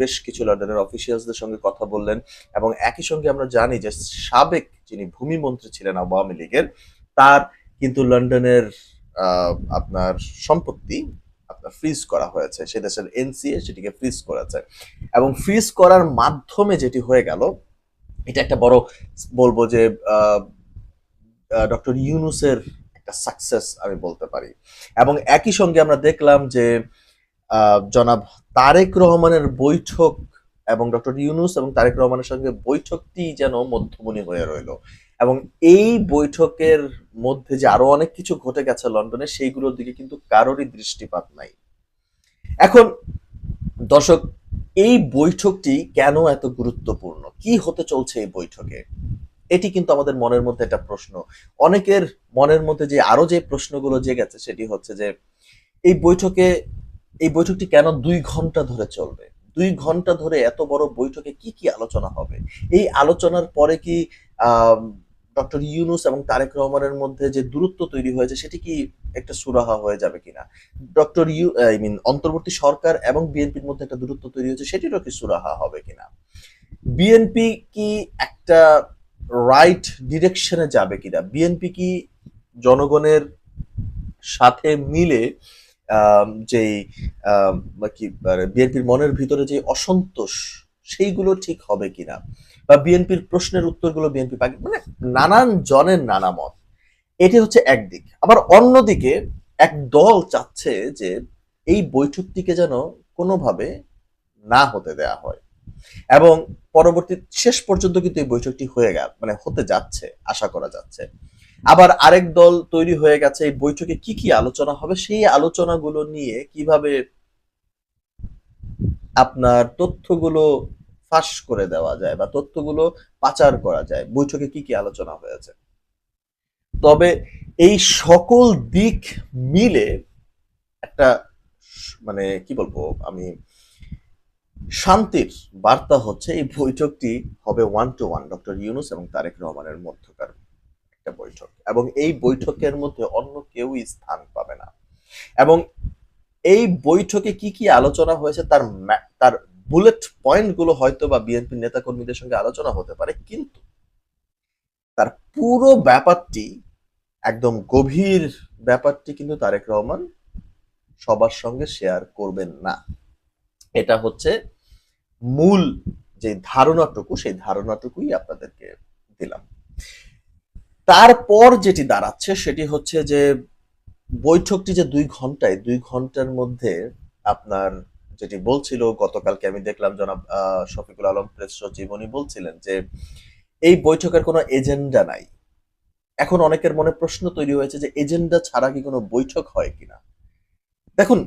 বেশ কিছু লন্ডনের অফিসিয়ালসদের সঙ্গে কথা বললেন এবং একই সঙ্গে আমরা জানি যে সাবেক যিনি ভূমি মন্ত্রী ছিলেন আওয়ামী লীগের, তার কিন্তু লন্ডনের আপনার সম্পত্তি আপনার ফ্রিজ করা হয়েছে। সে দেশের এনসিএ সেটিকে ফ্রিজ করেছে। এবং ফ্রিজ করার মাধ্যমে যেটি হয়ে গেল, এটা একটা বড় বলব যে ডক্টর ইউনুসের একটা সাকসেস আমি বলতে পারি। এবং একই সঙ্গে আমরা দেখলাম যে জনাব তারেক রহমানের বৈঠক এবং ডক্টর ইউনুস এবং তারেক রহমানের সঙ্গে বৈঠকটি যেন মধ্যমণি হয়ে রইল। এবং এই বৈঠকের মধ্যে যে আরও অনেক কিছু ঘটে গেছে লন্ডনে, সেইগুলোর দিকে কিন্তু কারোরই দৃষ্টিপাত নাই। এখন, দর্শক, এই বৈঠকটি কেন এত গুরুত্বপূর্ণ? কি হতে চলছে এই বৈঠকে? এটি কিন্তু আমাদের মনের মধ্যে একটা প্রশ্ন। অনেকের মনের মধ্যে যে আরও যে প্রশ্নগুলো জেগেছে, সেটি হচ্ছে যে, এই বৈঠকে এই বৈঠকটি কেন দুই ঘণ্টা ধরে চলবে? দুই ঘণ্টা ধরে এত বড় বৈঠকে কি কি আলোচনা হবে? এই আলোচনার পরে কি ডক্টর ইউনুস এবং তারেক রহমানের মধ্যে যে দূরত্ব তৈরি হয়েছে, সেটি কি একটা সুরাহা হয়ে যাবে কিনা? ডক্টর ইউ, আই মিন, অন্তর্বর্তী সরকার এবং বিএনপির মধ্যে একটা দূরত্ব তৈরি হয়েছে, সেটিরও কি সুরাহা হবে কিনা? বিএনপি কি একটা রাইট ডিরেকশনে যাবে কিনা? বিএনপি কি জনগণের সাথে মিলে যেই কি বিএনপির মনের ভিতরে যে অসন্তোষ, সেইগুলো ঠিক হবে কিনা? বা বিএনপির প্রশ্নের উত্তরগুলো বিএনপি পাবে মানে নানান জনের নানা মত। এটি হচ্ছে একদিক আবার অন্যদিকে এক দল চাচ্ছে যে এই বৈঠকটিকে যেন কোনোভাবে না হতে দেয়া হয়। এবং পরবর্তী, শেষ পর্যন্ত কিন্তু এই বৈঠকটি হয়ে গেল মানে হতে যাচ্ছে, আশা করা যাচ্ছে। আবার আরেক দল তৈরি হয়ে গেছে, এই বৈঠকে কি কি আলোচনা হবে সেই আলোচনাগুলো নিয়ে কীভাবে আপনার তথ্যগুলো ফাঁস করে দেওয়া যায় বা তথ্যগুলো পাচার করা যায়, বৈঠকে কি কি আলোচনা হয়েছে? তবে এই সকল দিক মিলে একটা মানে কি বলব, আমি শান্তির বার্তা হচ্ছে এই বৈঠকটি হবে one to one doctor Yunus এবং তারেক রহমানের মধ্যকার। একটা বৈঠক এবং এই বৈঠকের মধ্যে অন্য কেউই স্থান পাবে না। এবং এই বৈঠকে কি কি আলোচনা হয়েছে তার তার বুলেট পয়েন্টগুলো হয়তো বা বিএনপি নেতা কর্মীদের সঙ্গে আলোচনা হতে পারে, কিন্তু তার পুরো ব্যাপারটি, একদম গভীর ব্যাপারটি কিন্তু তারেক রহমান সবার সঙ্গে শেয়ার করবেন না। এটা হচ্ছে মূল যে ধারণাটুকু, সেই ধারণাটুকুই আপনাদেরকে দিলাম। তারপর যেটি দাঁড়াচ্ছে সেটি হচ্ছে যে বৈঠকটি যে দুই ঘন্টায়, দুই ঘণ্টার মধ্যে আপনার যেটি বলছিল, গতকালকে আমি দেখলাম জনাব শফিকুল আলম প্রেস সচিব, উনি বলছিলেন যে এই বৈঠকের কোনো এজেন্ডা নাই। এখন অনেকের মনে প্রশ্ন তৈরি হয়েছে যে এজেন্ডা ছাড়া কি কোনো বৈঠক হয় কিনা? দেখুন,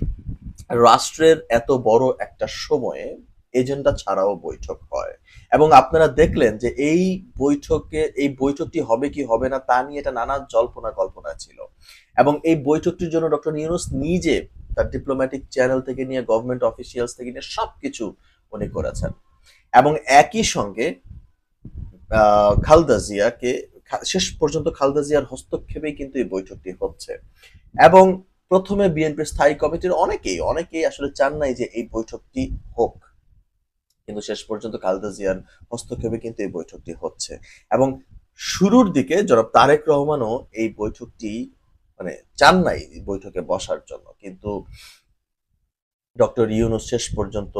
রাষ্ট্রের এত বড় একটা সময়ে এজেন্ডা ছাড়াও বৈঠক হয়। এবং আপনারা দেখলেন যে এই বৈঠকে, এই বৈঠকটি হবে কি হবে না, তা নিয়ে এটা নানা জল্পনা কল্পনা ছিল। এবং এই বৈঠকটির জন্য ডক্টর ইউনুস নিজে তার ডিপ্লোম্যাটিক চ্যানেল থেকে নিয়ে গভর্নমেন্ট অফিসিয়ালস থেকে নিয়ে সবকিছু উনি করেছেন। এবং একই সঙ্গে খালেদা জিয়াকে শেষ পর্যন্ত খালেদা জিয়ার হস্তক্ষেপেই কিন্তু এই বৈঠকটি হচ্ছে। এবং প্রথমে বিএনপির স্থায়ী কমিটির অনেকেই অনেকেই আসলে চান নাই যে এই বৈঠকটি হোক। কিন্তু শেষ পর্যন্ত খালেদা জিয়ার হস্তক্ষেপে কিন্তু এই বৈঠকটি হচ্ছে। এবং শুরুর দিকে জনাব তারেক রহমানও এই বৈঠকটি মানে চান নাই বৈঠকে বসার জন্য। কিন্তু ডক্টর ইউনুস শেষ পর্যন্ত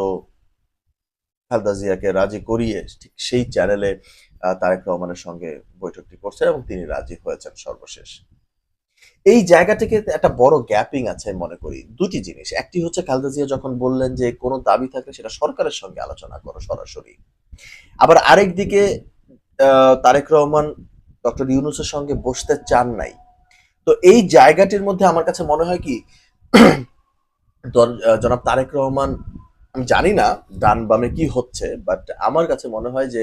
খালেদা জিয়াকে রাজি করিয়ে ঠিক সেই চ্যানেলে তারেক রহমানের সঙ্গে বৈঠকটি করছে এবং তিনি রাজি হয়েছেন সর্বশেষ। এই জায়গা থেকে একটা বড় গ্যাপিং আছে আমি মনে করি। দুটি জিনিস। একটি হচ্ছে খালেদা জিয়া যখন বললেন যে কোনো দাবি থাকলে সেটা সরকারের সঙ্গে আলোচনা করো সরাসরি। আবার আরেক দিকে তারেক রহমান, ডক্টর ইউনুসের সঙ্গে বসতে চান নাই। তো এই জায়গাটির মধ্যে আমার কাছে মনে হয় কি জনাব তারেক রহমান, আমি জানি না ডান বামে কি হচ্ছে বাট আমার কাছে মনে হয় যে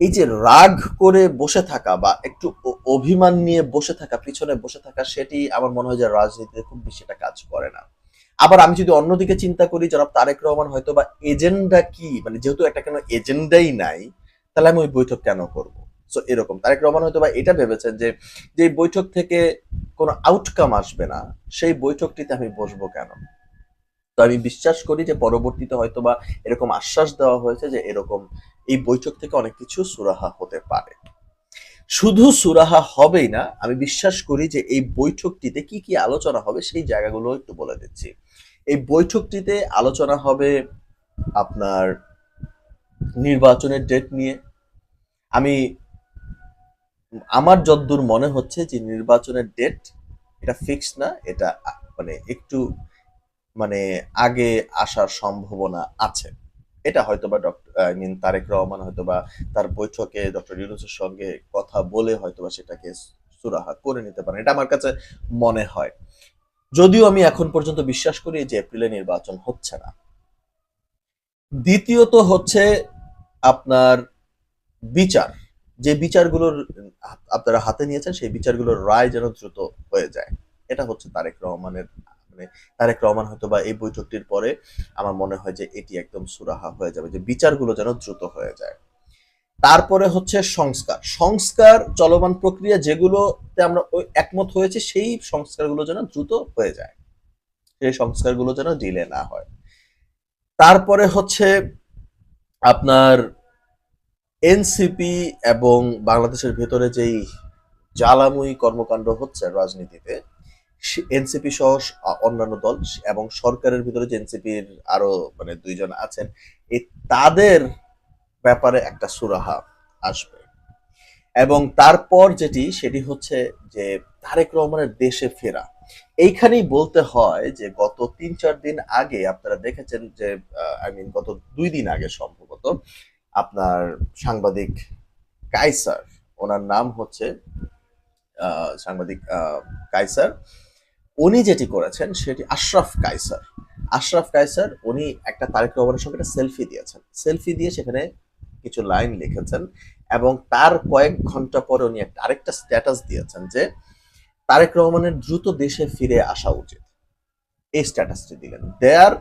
এই যে রাগ করে বসে থাকা বা একটু অভিমান নিয়ে বসে থাকা, পিছনে বসে থাকা, সেটি আমার মনে হয় যে রাজনীতিতে খুব বেশি একটা কাজ করে না। আবার আমি যদি অন্যদিকে চিন্তা করি, জনাব তারেক রহমান হয়তো বা এজেন্ডা কি মানে যেহেতু একটা কেন এজেন্ডাই নাই, তাহলে আমি ওই বৈঠক কেন করব? সো এরকম। তারেক রহমান হয়তো বা এটা ভেবেছেন যে যে বৈঠক থেকে কোনো আউটকাম আসবে না, সেই বৈঠকটিতে আমি বসবো কেন? তো আমি বিশ্বাস করি যে পরবর্তীতে হয়তো বা এরকম আশ্বাস দেওয়া হয়েছে যে এরকম এই বৈঠক থেকে অনেক কিছু সুরাহা হতে পারে। শুধু সুরাহা হবেই না, আমি বিশ্বাস করি যে এই বৈঠকটিতে কি কি আলোচনা হবে সেই জায়গাগুলো একটু বলে দিচ্ছি। এই বৈঠকটিতে আলোচনা হবে আপনার নির্বাচনের ডেট নিয়ে। আমি, আমার যদ্দূর মনে হচ্ছে যে নির্বাচনের ডেট এটা ফিক্স না, এটা মানে একটু মানে আগে আসার সম্ভাবনা আছে। এটা হয়তো বা doctor, I mean Tarique Rahman হয়তো বা তার বৈঠকে ডক্টর ইউনুসের সঙ্গে কথা বলে হয়তো বা সেটাকে সুরাহা করে নিতে পারেন। এটা আমার কাছে মনে হয়। যদিও আমি এখন পর্যন্ত বিশ্বাস করি যে এপ্রিলে নির্বাচন হচ্ছে না। দ্বিতীয়ত হচ্ছে আপনার বিচার। যে বিচারগুলোর আপনারা হাতে নিয়েছেন সেই বিচারগুলোর রায় যেন দ্রুত হয়ে যায়। এটা হচ্ছে তারেক রহমানের মানে তারেক রহমান হয়তো বা এই বৈঠকটির পরে আমার মনে হয় যে এটি একদম সুরাহা হয়ে যাবে, যে বিচারগুলো যেন দ্রুত হয়ে যায়। তারপরে হচ্ছে সংস্কার। সংস্কার চলমান প্রক্রিয়া যেগুলোতে আমরা ওই একমত হয়েছে, সেই সংস্কারগুলো যেন দ্রুত হয়ে যায়। সেই সংস্কারগুলো যেন ডিলে না হয়। তারপরে হচ্ছে আপনার এনসিপি এবং বাংলাদেশের ভেতরে যেই জ্বালাময়ী কর্মকাণ্ড হচ্ছে রাজনীতিতে এনসিপি সহ অন্যান্য দল এবং সরকারের ভিতরে যে এনসিপির আরও মানে দুইজন আছেন এই তাদের ব্যাপারে একটা সুরাহা আসবে। এবং তারপর যেটি সেটি হচ্ছে যে তারেক রহমানের দেশে ফেরা। এইখানেই বলতে হয় যে গত তিন চার দিন আগে আপনারা দেখেছেন যে আই মিন গত দুই দিন আগে সম্ভবত আপনার সাংবাদিক কাইসার ওনার নাম হচ্ছে সাংবাদিক আহ, কাইসার উনি যেটি করেছেন সেটি আশরাফ কাইসার আশরাফ কাইসার উনি একটা তারেক রহমানের সঙ্গে একটা সেলফি দিয়েছেন। সেলফি দিয়ে সেখানে কিছু লাইন লিখেছেন এবং তার কয়েক ঘণ্টা পরে উনি একটা আরেকটা স্ট্যাটাস দিয়েছেন যে তারেক রহমানের দ্রুত দেশে ফিরে আসা উচিত। এই স্ট্যাটাসটি দিলেন। দেয়ার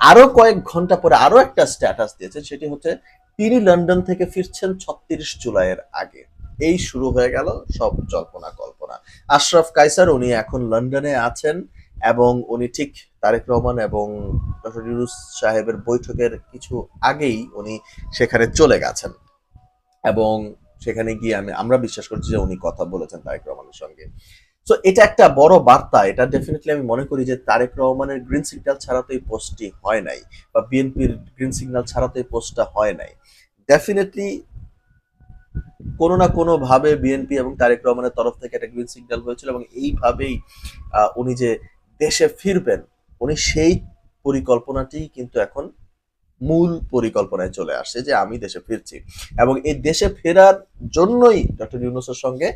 আরও কয়েক ঘণ্টা পরে আরও একটা স্ট্যাটাস দিয়েছেন, সেটি হচ্ছে তিনি লন্ডন থেকে ফিরছেন ছত্রিশ জুলাইয়ের আগে। এই শুরু হয়ে গেল সব জল্পনা কল্পনা। আশরাফ কাইসার উনি এখন লন্ডনে আছেন এবং উনি ঠিক তারেক রহমান এবং ডক্টর সাহেবের বৈঠকের কিছু আগেই উনি সেখানে চলে গেছেন। এবং সেখানে গিয়ে আমি, আমরা বিশ্বাস করছি যে উনি কথা বলেছেন তারেক রহমানের সঙ্গে। তো এটা একটা বড় বার্তা। এটা ডেফিনেটলি আমি মনে করি যে তারেক রহমানের গ্রিন সিগন্যাল ছাড়া তো এই পোস্টটি হয় নাই বা বিএনপির গ্রিন সিগন্যাল ছাড়া তো এই পোস্টটা হয় নাই। ডেফিনেটলি কোনো না কোনো ভাবে বিএনপি এবং তারেক রহমানের তরফ থেকে একটা গ্রিন সিগন্যাল হয়েছিল এবং এইভাবেই উনি যে দেশে ফিরবেন, উনি সেই পরিকল্পনাটি কিন্তু এখন মূল পরিকল্পনায় চলে আসছে যে আমি দেশে ফিরছি। এবং এই দেশে ফেরার জন্যই ডক্টর ইউনুসের সঙ্গে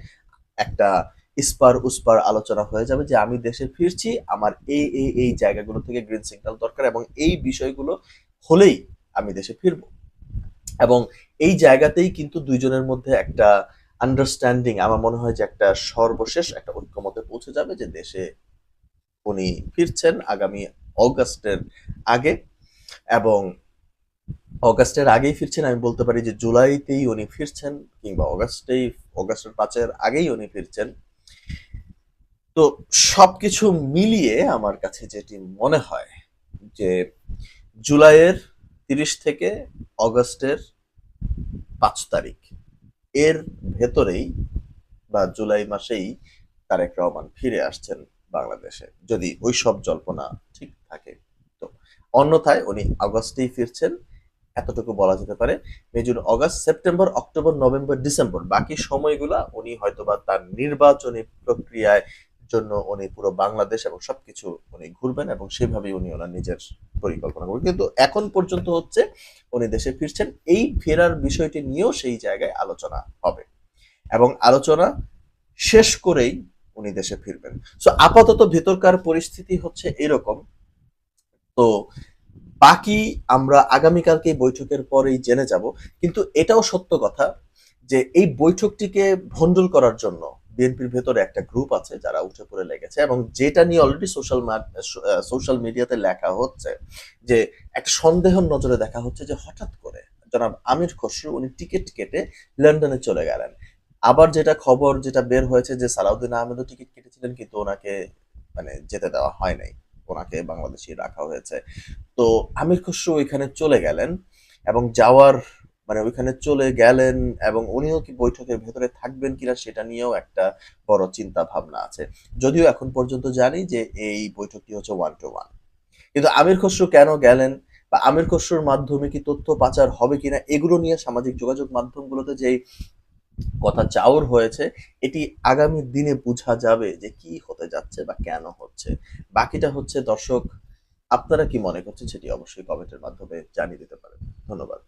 একটা ইস্পার উস্পার আলোচনা হয়ে যাবে যে আমি দেশে ফিরছি, আমার এই এই এই জায়গাগুলো থেকে গ্রিন সিগন্যাল দরকার এবং এই বিষয়গুলো হলেই আমি দেশে ফিরবো। এবং এই জায়গাতেই কিন্তু দুইজনের মধ্যে একটা আন্ডারস্ট্যান্ডিং আমার মনে হয় যে একটা সর্বশেষ একটা ঐক্যমতে পৌঁছে যাবে যে দেশে উনি ফিরছেন আগামী অগাস্টের আগে এবং অগাস্টের আগেই ফিরছেন, আমি বলতে পারি যে জুলাইতেই উনি ফিরছেন কিংবা অগাস্টেই, অগাস্টের পাঁচের আগেই উনি ফিরছেন। তো সবকিছু মিলিয়ে আমার কাছে যেটি মনে হয় যে জুলাইয়ের তিরিশ থেকে অগস্টের পাঁচ তারিখ। এর ভেতরেই বা জুলাই মাসেই তারেক রহমান ফিরে আসছেন বাংলাদেশে, যদি ওই সব জল্পনা ঠিক থাকে। তো অন্যথায় উনি আগস্টেই ফিরছেন, এতটুকু বলা যেতে পারে। May, June, August, September, October, November, December, বাকি সময়গুলা উনি হয়তোবা তার নির্বাচনী প্রক্রিয়ায় জন্য উনি পুরো বাংলাদেশ এবং সবকিছু উনি ঘুরবেন এবং সেভাবেই উনি ওনার নিজের পরিকল্পনা করবেন। কিন্তু এখন পর্যন্ত হচ্ছে উনি দেশে ফিরছেন। এই ফেরার বিষয়টি নিয়েও সেই জায়গায় আলোচনা হবে এবং আলোচনা শেষ করেই উনি দেশে ফিরবেন। সো আপাতত ভেতরকার পরিস্থিতি হচ্ছে এরকম। তো, বাকি আমরা আগামীকালকে বৈঠকের পরেই জেনে যাব। কিন্তু এটাও সত্য কথা যে এই বৈঠকটিকে ভণ্ডুল করার জন্য বিএনপির ভেতরে একটা গ্রুপ আছে যারা উঠে পড়ে লেগেছে এবং যেটা নিয়ে অলরেডি সোশ্যাল সোশ্যাল মিডিয়াতে লেখা হচ্ছে যে একটা সন্দেহ নজরে দেখা হচ্ছে যে হঠাৎ করে জনাব আমির খসরু উনি টিকিট কেটে লন্ডনে চলে গেলেন। আবার যেটা খবর যেটা বের হয়েছে যে সালাউদ্দিন আহমেদও টিকিট কেটেছিলেন কিন্তু ওনাকে মানে যেতে দেওয়া হয় নাই। ওনাকে বাংলাদেশে রাখা হয়েছে। তো আমির খসরু ওইখানে চলে গেলেন এবং যাওয়ার মানে ওইখানে চলে গেলেন এবং উনিও কি বৈঠকের ভেতরে থাকবেন কিনা সেটা নিয়েও একটা বড় চিন্তা ভাবনা আছে। যদিও এখন পর্যন্ত জানি যে এই বৈঠকটি হচ্ছে ওয়ান টু ওয়ান কিন্তু আমির খসরু কেন গেলেন বা আমির খসরুর মাধ্যমে কি তথ্য পাচার হবে কিনা এগুলো নিয়ে সামাজিক যোগাযোগ মাধ্যমগুলোতে যেই কথা চাউর হয়েছে, এটি আগামী দিনে বোঝা যাবে যে কি হতে যাচ্ছে বা কেন হচ্ছে। বাকিটা হচ্ছে দর্শক, আপনারা কি মনে করছেন সেটি অবশ্যই কমেন্টের মাধ্যমে জানিয়ে দিতে পারেন। ধন্যবাদ।